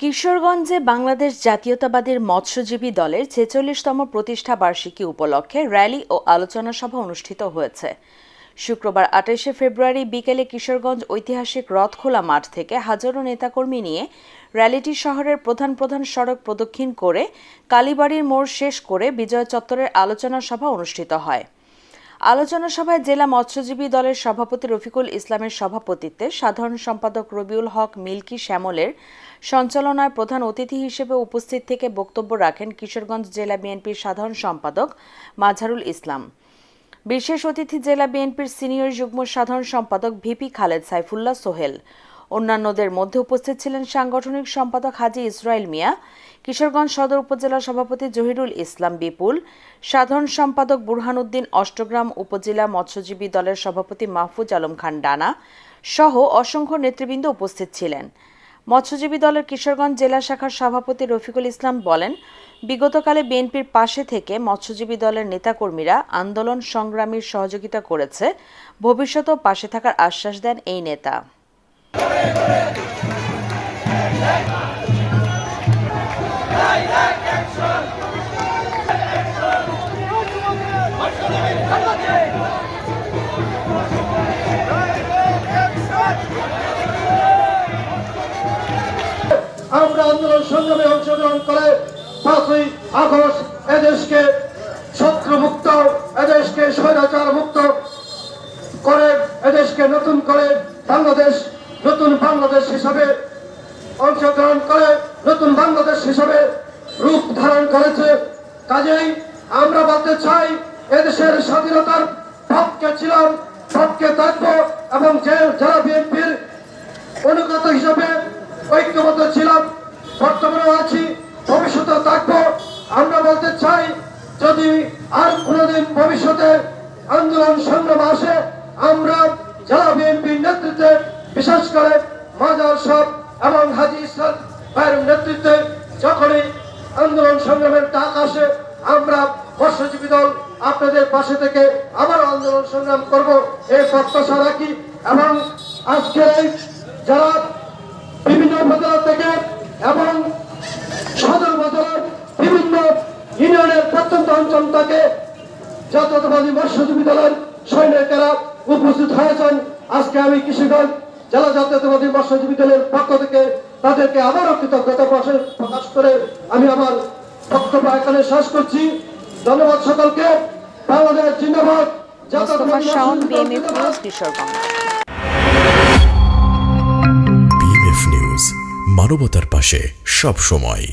কিশোরগঞ্জে বাংলাদেশ জাতীয়তাবাদীর মৎস্যজীবী দলের ছেচল্লিশতম প্রতিষ্ঠা বার্ষিকী উপলক্ষে র্যালি ও আলোচনা সভা অনুষ্ঠিত হয়েছে। শুক্রবার আঠাশে ফেব্রুয়ারি বিকেলে কিশোরগঞ্জ ঐতিহাসিক রথখোলা মাঠ থেকে হাজারো নেতাকর্মী নিয়ে র্যালিটি শহরের প্রধান প্রধান সড়ক প্রদক্ষিণ করে কালীবাড়ির মোড় শেষ করে বিজয় চত্বরের আলোচনা সভা অনুষ্ঠিত হয়। আলোচনা সভায় জেলা মৎস্যজীবী দলের সভাপতি রফিকুল ইসলামের সভাপতিত্বে সাধারণ সম্পাদক রবিউল হক, মিল্কি শ্যামলের সঞ্চালনায় প্রধান অতিথি হিসেবে উপস্থিত থেকে বক্তব্য রাখেন কিশোরগঞ্জ জেলা বিএনপির সাধারণ সম্পাদক মাঝারুল ইসলাম। বিশেষ অতিথি জেলা বিএনপির সিনিয়র যুগ্ম সাধারণ সম্পাদক ভিপি খালেদ সাইফুল্লাহ সোহেল। অন্যান্যদের মধ্যে উপস্থিত ছিলেন সাংগঠনিক সম্পাদক হাজি ইসরায়েল মিয়া, কিশোরগঞ্জ সদর উপজেলা সভাপতি জহিরুল ইসলাম বিপুল, সাধারণ সম্পাদক বুরহানুদ্দিন অষ্টগ্রাম উপজেলা মৎস্যজীবী দলের সভাপতি মাহফুজ আলম খান ডানা সহ অসংখ্য নেতৃবৃন্দ উপস্থিত ছিলেন। মৎস্যজীবী দলের কিশোরগঞ্জ জেলা শাখার সভাপতি রফিকুল ইসলাম বলেন, বিগতকালে বিএনপির পাশে থেকে মৎস্যজীবী দলের নেতাকর্মীরা আন্দোলন সংগ্রামীর সহযোগিতা করেছে, ভবিষ্যতেও পাশে থাকার আশ্বাস দেন এই নেতা। আমরা আন্দোলন সংগ্রামে অংশগ্রহণ করে পাঁচই আগস্ট এদেশকে শত্রুমুক্ত, এদেশকে স্বৈরাচার মুক্ত করে, এদেশকে নতুন করে বাংলাদেশ বাংলাদেশ হিসাবে অংশগ্রহণ করে, নতুন বাংলাদেশ হিসাবে রূপ ধারণ করেছে। কাজেই আমরা বলতে চাই, এদেশের স্বাধীনতার পক্ষে ছিলাম, পক্ষে থাকব এবং যে যারা বিএনপির অনুগত হিসাবে ঐক্যবদ্ধ ছিলাম বর্তমানে আছি ভবিষ্যতে থাকব। আমরা বলতে চাই, যদি আর কোনোদিন ভবিষ্যতে আন্দোলন সংগ্রাম আসে, আমরা যারা বিএনপির নেতৃত্বে, বিশেষ করে মাজার সব এবং হাজি ইসলাম ভাইয়ের নেতৃত্বে যখনই আন্দোলন সংগ্রামের ডাক আসে, আমরা মৎস্যজীবী দল আপনাদের পাশে থেকে আবার আন্দোলন সংগ্রাম করব। এই প্রত্যাশা রাখি এবং আজকের এই যারা বিভিন্ন উপজেলা থেকে এবং সদর উপজেলার বিভিন্ন ইউনিয়নের প্রত্যন্ত অঞ্চল থেকে জাতীয়তাবাদী মৎস্যজীবী দলের সৈনিকেরা উপস্থিত হয়েছেন। আজকে আমি কৃষিগঞ্জ জেলা জাতীয়তাবাদী মৎস্যজীবী দলের পক্ষ থেকে তাদেরকে আবারও কৃতজ্ঞতা প্রকাশ- করে আমি আমার বক্তব্য এখানে শেষ করছি। ধন্যবাদ সকলকে। বাংলাদেশ জিন্দাবাদ। মানবতার পাশে সব সময়